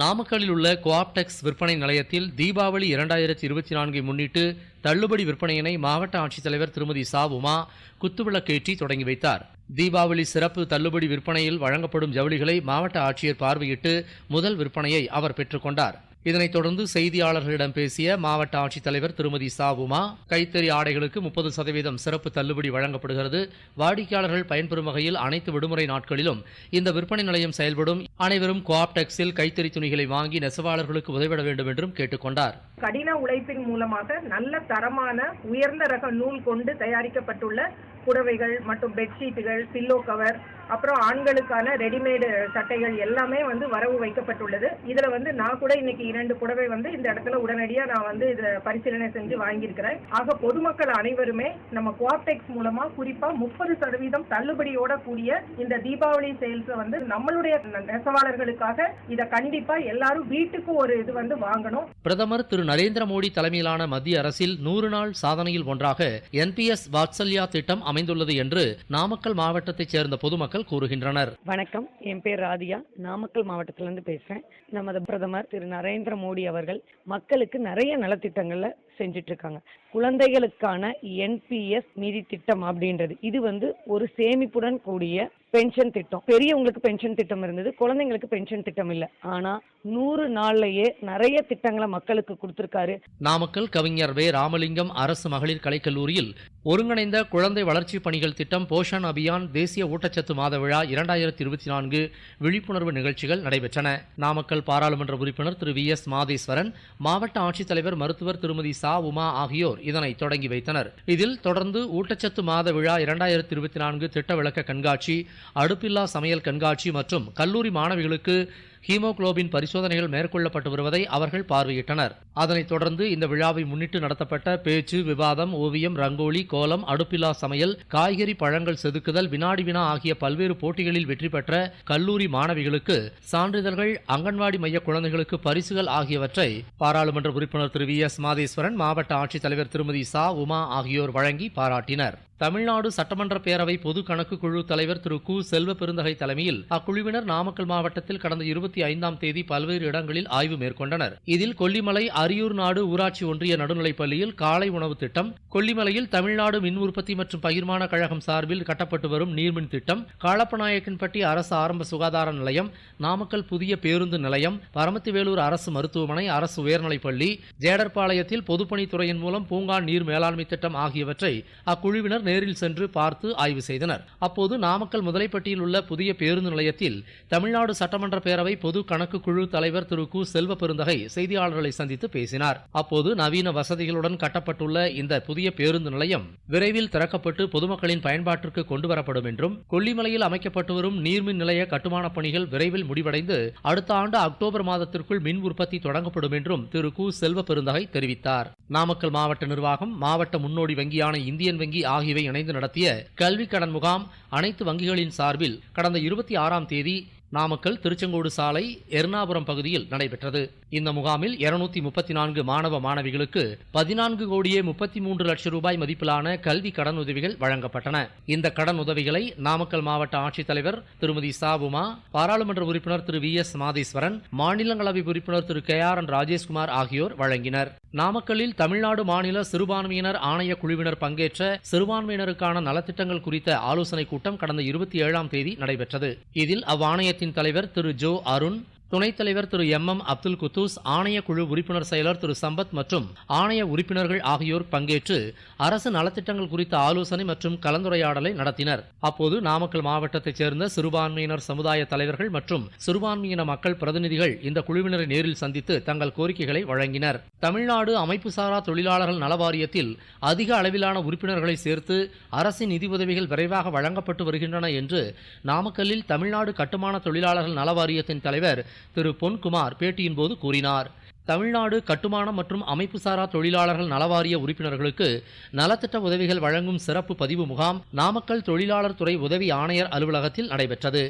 நாமக்கல்லில் உள்ள கோஆப்டெக்ஸ் விற்பனை நிலையத்தில் தீபாவளி இரண்டாயிரத்தி இருபத்தி நான்கை முன்னிட்டு தள்ளுபடி விற்பனையினை மாவட்ட ஆட்சித்தலைவர் திருமதி சா. உமா குத்துவிளக்கேற்றி தொடங்கி வைத்தார். தீபாவளி சிறப்பு தள்ளுபடி விற்பனையில் வழங்கப்படும் ஜவுளிகளை மாவட்ட ஆட்சியர் பார்வையிட்டு முதல் விற்பனையை அவர் பெற்றுக்கொண்டார் இதனைத் தொடர்ந்து செய்தியாளர்களிடம் பேசிய மாவட்ட ஆட்சித்தலைவர் திருமதி சாவுமா கைத்தறி ஆடைகளுக்கு முப்பது சதவீதம் சிறப்பு தள்ளுபடி வழங்கப்படுகிறது. வாடிக்கையாளர்கள் பயன்பெறும் வகையில் அனைத்து விடுமுறை நாட்களிலும் இந்த விற்பனை நிலையம் செயல்படும். அனைவரும் கோஆப்டெக்ஸில் கைத்தறி துணிகளை வாங்கி நெசவாளர்களுக்கு உதவிட வேண்டும் என்றும் கேட்டுக்கொண்டார் கடின உழைப்பின் மூலமாக நல்ல தரமான உயர்ந்த ரக நூல் கொண்டு தயாரிக்கப்பட்டுள்ள புடவைகள் மற்றும் பெட்ஷீட்டுகள் பில்லோ கவர் அப்புறம் ஆண்களுக்கான ரெடிமேடு சட்டைகள் எல்லாமே வந்து வரவு வைக்கப்பட்டுள்ளது. இதுல வந்து நான் கூட இன்னைக்கு இரண்டு புடவை வந்து இந்த இடத்துல உடனடியா நான் வந்து இதை பரிசீலனை செஞ்சு வாங்கியிருக்கிறேன். ஆக பொதுமக்கள் அனைவருமே நம்ம குவாப்டெக்ஸ் மூலமா குறிப்பா முப்பது சதவீதம் தள்ளுபடியோட கூடிய இந்த தீபாவளி சேல்ஸ் வந்து நம்மளுடைய நெசவாளர்களுக்காக இதை கண்டிப்பா எல்லாரும் வீட்டுக்கு ஒரு இது வந்து வாங்கணும். பிரதமர் திரு நரேந்திர மோடி தலைமையிலான மத்திய அரசில் நூறு நாள் சாதனையில் ஒன்றாக என்பிஎஸ் வாத்சல்யா திட்டம் அமைந்துள்ளது என்று நாமக்கல் மாவட்டத்தைச் சேர்ந்த பொதுமக்கள் கூறுகின்றனர். வணக்கம். என் பேர் ராதியா நாமக்கல் மாவட்டத்திலேருந்து பேசுகிறேன் நமது பிரதமர் திரு. நரேந்திர மோடி அவர்கள் மக்களுக்கு நிறைய நலத்திட்டங்களை செஞ்சுட்டு இருக்காங்க குழந்தைகளுக்கான என்பிஎஸ் நிதி திட்டம் அப்படின்றது. இது வந்து ஒரு சேமிப்புடன் கூடிய பென்ஷன் திட்டம். பெரியவங்களுக்கு பென்ஷன் திட்டம் இருந்தது குழந்தைங்களுக்கு பென்ஷன் திட்டம் இல்லை. ஆனா நூறு நாள்லயே நிறைய திட்டங்களை மக்களுக்கு கொடுத்திருக்காரு. நாமக்கல் கவிஞர் வே. ராமலிங்கம் அரசு மகளிர் கலைக்கல்லூரியில் ஒருங்கிணைந்த குழந்தை வளர்ச்சி பணிகள் திட்டம் போஷன் அபியான் தேசிய ஊட்டச்சத்து மாத விழா இரண்டாயிரத்தி இருபத்தி நான்கு விழிப்புணர்வு நிகழ்ச்சிகள் நடைபெற்றன. நாமக்கல் பாராளுமன்ற உறுப்பினர் திரு வி எஸ் மாதேஸ்வரன் மாவட்ட ஆட்சித்தலைவர் மருத்துவர் திருமதி ச. உமா ஆகியோர் இதனை தொடங்கி வைத்தனர். இதில் தொடர்ந்து ஊட்டச்சத்து மாத விழா இரண்டாயிரத்தி இருபத்தி நான்கு திட்ட விளக்க கண்காட்சி அடுப்பில்லா சமையல் கண்காட்சி மற்றும் கல்லூரி மாணவிகளுக்கு ஹீமோகுளோபின் பரிசோதனைகள் மேற்கொள்ளப்பட்டு வருவதை அவர்கள் பார்வையிட்டனர். அதனைத் தொடர்ந்து இந்த விழாவை முன்னிட்டு நடத்தப்பட்ட பேச்சு விவாதம் ஓவியம் ரங்கோலி கோலம் அடுப்பில்லா சமையல் காய்கறி பழங்கள் செதுக்குதல் வினாடி வினா ஆகிய பல்வேறு போட்டிகளில் வெற்றி பெற்ற கல்லூரி மாணவிகளுக்கு சான்றிதழ்கள் அங்கன்வாடி மைய குழந்தைகளுக்கு பரிசுகள் ஆகியவற்றை பாராளுமன்ற உறுப்பினர் திரு வி எஸ் மாதேஸ்வரன் மாவட்ட ஆட்சித்தலைவர் திருமதி சா உமா ஆகியோர் வழங்கி பாராட்டினர். தமிழ்நாடு சட்டமன்ற பேரவை பொது கணக்கு குழு தலைவர் திரு கு செல்வ பெருந்தகை தலைமையில் அக்குழுவினர் நாமக்கல் மாவட்டத்தில் கடந்த இருபத்தி ஐந்தாம் தேதி பல்வேறு இடங்களில் ஆய்வு மேற்கொண்டனர். இதில் கொல்லிமலை அரியூர் நாடு ஊராட்சி ஒன்றிய நடுநிலைப் பள்ளியில் காலை உணவு திட்டம் கொல்லிமலையில் தமிழ்நாடு மின் உற்பத்தி மற்றும் பகிர்மான கழகம் சார்பில் கட்டப்பட்டு வரும் நீர்மின் திட்டம் காளப்பநாயக்கன்பட்டி அரசு ஆரம்ப சுகாதார நிலையம் நாமக்கல் புதிய பேருந்து நிலையம் பரமத்திவேலூர் அரசு மருத்துவமனை அரசு உயர்நிலைப் பள்ளி ஜேடர்பாளையத்தில் பொதுப்பணித்துறையின் மூலம் பூங்கா நீர் மேலாண்மை திட்டம் ஆகியவற்றை அக்குழுவினர் நேரில் சென்று பார்த்து ஆய்வு செய்தனர். அப்போது நாமக்கல் முதலைப்பட்டியில் உள்ள புதிய பேருந்து நிலையத்தில் தமிழ்நாடு சட்டமன்ற பேரவை பொது கணக்கு குழு தலைவர் திரு கு. செல்வ பெருந்தகை செய்தியாளர்களை சந்தித்து பேசினார். அப்போது நவீன வசதிகளுடன் கட்டப்பட்டுள்ள இந்த புதிய பேருந்து நிலையம் விரைவில் திறக்கப்பட்டு பொதுமக்களின் பயன்பாட்டிற்கு கொண்டுவரப்படும் என்றும் கொல்லிமலையில் அமைக்கப்பட்டு வரும் நீர்மின் நிலைய கட்டுமானப் பணிகள் விரைவில் முடிவடைந்து அடுத்த ஆண்டு அக்டோபர் மாதத்திற்குள் மின் உற்பத்தி தொடங்கப்படும் என்றும் திரு கு. செல்வ பெருந்தகை தெரிவித்தார். நாமக்கல் மாவட்ட நிர்வாகம் மாவட்ட முன்னோடி வங்கியான இந்தியன் வங்கி ஆகியவை இணைந்து நடத்திய கல்வி கடன் முகாம் அனைத்து வங்கிகளின் சார்பில் கடந்த இருபத்தி ஆறாம் தேதி நாமக்கல் திருச்செங்கோடு சாலை எர்ணாபுரம் பகுதியில் நடைபெற்றது. இந்த முகாமில் இருநூத்தி முப்பத்தி நான்கு மாணவ மாணவிகளுக்கு பதினான்கு கோடியே முப்பத்தி மூன்று லட்சம் ரூபாய் மதிப்பிலான கல்வி கடன் உதவிகள் வழங்கப்பட்டன. இந்த கடன் உதவிகளை நாமக்கல் மாவட்ட ஆட்சித்தலைவர் திருமதி சாபுமா பாராளுமன்ற உறுப்பினர் திரு வி எஸ் மாதேஸ்வரன் மாநிலங்களவை உறுப்பினர் Thiru K R N Rajeshkumar ஆகியோர் வழங்கினர். நாமக்கல்லில் தமிழ்நாடு மாநில சிறுபான்மையினர் ஆணைய குழுவினர் பங்கேற்ற சிறுபான்மையினருக்கான நலத்திட்டங்கள் குறித்த ஆலோசனைக் கூட்டம் கடந்த இருபத்தி ஏழாம் தேதி நடைபெற்றது. இதில் அவ்வாணையத்தின் தலைவர் திரு ஜோ அருண் துணைத் தலைவர் திரு எம் எம் அப்துல் குத்தூஸ் ஆணைய குழு உறுப்பினர் செயலர் திரு சம்பத் மற்றும் ஆணைய உறுப்பினர்கள் ஆகியோர் பங்கேற்று அரசு நலத்திட்டங்கள் குறித்த ஆலோசனை மற்றும் கலந்துரையாடலை நடத்தினர். அப்போது நாமக்கல் மாவட்டத்தைச் சேர்ந்த சிறுபான்மையினர் சமுதாய தலைவர்கள் மற்றும் சிறுபான்மையின மக்கள் பிரதிநிதிகள் இந்த குழுவினரை நேரில் சந்தித்து தங்கள் கோரிக்கைகளை வழங்கினர். தமிழ்நாடு அமைப்புசாரா தொழிலாளர்கள் நலவாரியத்தில் அதிக அளவிலான உறுப்பினர்களை சேர்த்து அரசின் நிதி உதவிகள் விரைவாக வழங்கப்பட்டு வருகின்றன என்று நாமக்கல்லில் தமிழ்நாடு கட்டுமான தொழிலாளர்கள் நலவாரியத்தின் தலைவர் திரு பொன்குமார் பேட்டியின் போது கூறினார். தமிழ்நாடு கட்டுமானம் மற்றும் அமைப்புசாரா தொழிலாளர்கள் நலவாரிய உறுப்பினர்களுக்கு நலத்திட்ட உதவிகள் வழங்கும் சிறப்பு பதிவு முகாம் நாமக்கல் தொழிலாளர் துறை உதவி ஆணையர் அலுவலகத்தில் நடைபெற்றது.